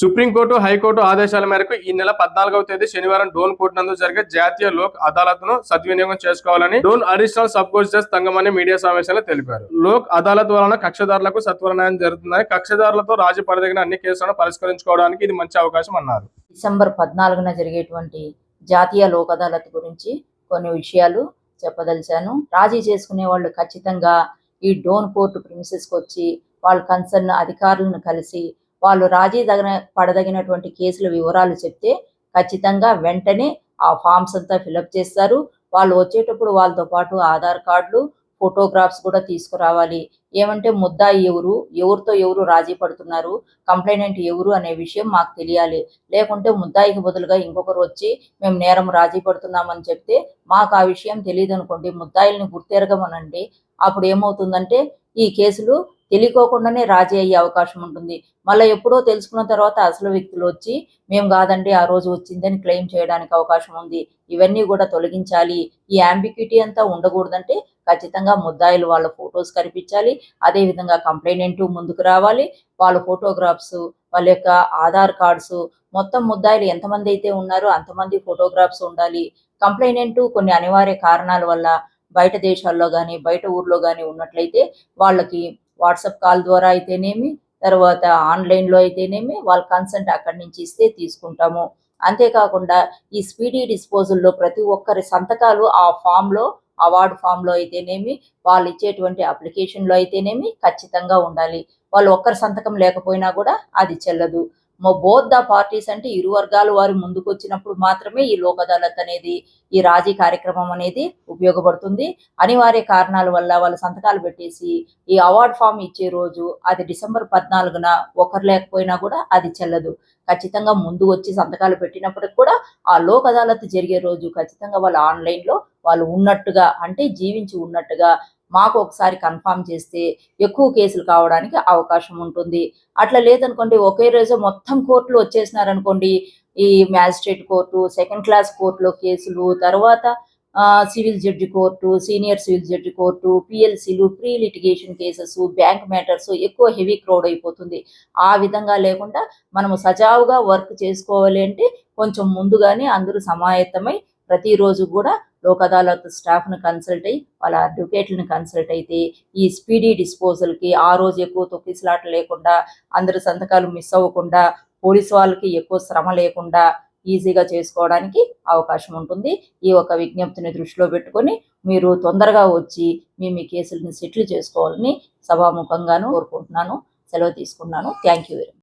Supreme court high court ఆదేశాల మేరకు ఈ నెల పద్నాలుగవ తేదీ శనివారం డోన్ కోర్టు నందు జరిగే జాతీయ లోక్ అదాలత్ను సద్వినియోగం చేసుకోవాలని Dhone additional sub court judge Thangamani media సమావేశంలో తెలిపారు. లోక్ అదాలత్ వలన కక్షదారులకు సత్వర న్యాయం జరుగుతుందని కక్షదారులతో రాజీ పడదగిన అన్ని కేసులను పరిష్కరించుకోవడానికి ఇది మంచి అవకాశం అన్నారు. డిసెంబర్ పద్నాలుగున జరిగేటువంటి జాతీయ లోక్ అదాలత్ గురించి కొన్ని విషయాలు చెప్పదలిచాను. రాజీ చేసుకునే వాళ్ళు ఖచ్చితంగా ఈ డోన్ కోర్టు ప్రిన్సెస్కి వచ్చి వాళ్ళ కన్సర్న్ అధికారులను కలిసి వాళ్ళు రాజీ తగిన పడదగినటువంటి కేసుల వివరాలు చెప్తే ఖచ్చితంగా వెంటనే ఆ ఫామ్స్ అంతా ఫిలప్ చేస్తారు. వాళ్ళు వచ్చేటప్పుడు వాళ్ళతో పాటు ఆధార్ కార్డులు ఫోటోగ్రాఫ్స్ కూడా తీసుకురావాలి. ఏమంటే ముద్దాయి ఎవరు ఎవరితో ఎవరు రాజీ పడుతున్నారు కంప్లైనెంట్ ఎవరు అనే విషయం మాకు తెలియాలి. లేకుంటే ముద్దాయికి బదులుగా ఇంకొకరు వచ్చి మేము నేరం రాజీ పడుతున్నామని చెప్తే మాకు ఆ విషయం తెలియదు అనుకోండి ముద్దాయిల్ని గుర్తెరగమనండి. అప్పుడు ఏమవుతుందంటే ఈ కేసులు తెలియకోకుండానే రాజీ అయ్యే అవకాశం ఉంటుంది. మళ్ళీ ఎప్పుడో తెలుసుకున్న తర్వాత అసలు వ్యక్తులు వచ్చి మేము కాదండి ఆ రోజు వచ్చిందని క్లెయిమ్ చేయడానికి అవకాశం ఉంది. ఇవన్నీ కూడా తొలగించాలి. ఈ అంబిక్యూటీ అంతా ఉండకూడదంటే ఖచ్చితంగా ముద్దాయిలు వాళ్ళ ఫొటోస్ కనిపించాలి. అదేవిధంగా కంప్లైనెంట్ ముందుకు రావాలి. వాళ్ళ ఫోటోగ్రాఫ్స్ వాళ్ళ యొక్క ఆధార్ కార్డ్స్ మొత్తం ముద్దాయిలు ఎంతమంది అయితే ఉన్నారో అంతమంది ఫోటోగ్రాఫ్స్ ఉండాలి. కంప్లైనెంట్ కొన్ని అనివార్య కారణాల వల్ల బయట దేశాల్లో కానీ బయట ఊర్లో కానీ ఉన్నట్లయితే వాళ్ళకి వాట్సాప్ కాల్ ద్వారా అయితేనేమి తర్వాత ఆన్లైన్లో అయితేనేమి వాళ్ళ కన్సెంట్ అక్కడి నుంచి ఇస్తే తీసుకుంటాము. అంతేకాకుండా ఈ స్పీడీ డిస్పోజల్లో ప్రతి ఒక్కరి సంతకాలు ఆ ఫామ్లో అవార్డు ఫామ్లో అయితేనేమి వాళ్ళు ఇచ్చేటువంటి అప్లికేషన్లో అయితేనేమి ఖచ్చితంగా ఉండాలి. వాళ్ళు ఒక్కరి సంతకం లేకపోయినా కూడా అది చెల్లదు. బోత్ ద పార్టీస్ అంటే ఇరు వర్గాలు వారు ముందుకు వచ్చినప్పుడు మాత్రమే ఈ లోక్ అదాలత్ అనేది ఈ రాజీ కార్యక్రమం అనేది ఉపయోగపడుతుంది. అనివార్య కారణాల వల్ల వాళ్ళు సంతకాలు పెట్టేసి ఈ అవార్డ్ ఫామ్ ఇచ్చే రోజు అది డిసెంబర్ పద్నాలుగున ఒకరు లేకపోయినా కూడా అది చెల్లదు. ఖచ్చితంగా ముందు వచ్చి సంతకాలు పెట్టినప్పటికి కూడా ఆ లోక్ అదాలత్ జరిగే రోజు ఖచ్చితంగా వాళ్ళు ఆన్లైన్లో వాళ్ళు ఉన్నట్టుగా అంటే జీవించి ఉన్నట్టుగా మాకు ఒకసారి కన్ఫామ్ చేస్తే ఎక్కువ కేసులు కావడానికి అవకాశం ఉంటుంది. అట్లా లేదనుకోండి ఒకే రోజు మొత్తం కోర్టులు వచ్చేసినారనుకోండి ఈ మ్యాజిస్ట్రేట్ కోర్టు సెకండ్ క్లాస్ కోర్టులో కేసులు తర్వాత civil judge court senior civil judge court పిఎల్సీలు pre litigation cases bank matters ఎక్కువ హెవీ క్రౌడ్ అయిపోతుంది. ఆ విధంగా లేకుండా మనము సజావుగా వర్క్ చేసుకోవాలి అంటే కొంచెం ముందుగానే అందరూ సమాయత్తమై ప్రతిరోజు కూడా లోక్ అదాలత్ స్టాఫ్ను కన్సల్ట్ అయ్యి వాళ్ళ అడ్వకేట్లను కన్సల్ట్ అయితే ఈ స్పీడీ డిస్పోజల్కి ఆ రోజు ఎక్కువ తొక్కిసలాట లేకుండా అందరి సంతకాలు మిస్ అవ్వకుండా పోలీస్ వాళ్ళకి ఎక్కువ శ్రమ లేకుండా ఈజీగా చేసుకోవడానికి అవకాశం ఉంటుంది. ఈ ఒక విజ్ఞప్తిని దృష్టిలో పెట్టుకొని మీరు తొందరగా వచ్చి మీ మీ కేసులను సెటిల్ చేసుకోవాలని సభాముఖంగాను కోరుకుంటున్నాను. సెలవు తీసుకున్నాను. Thank you very much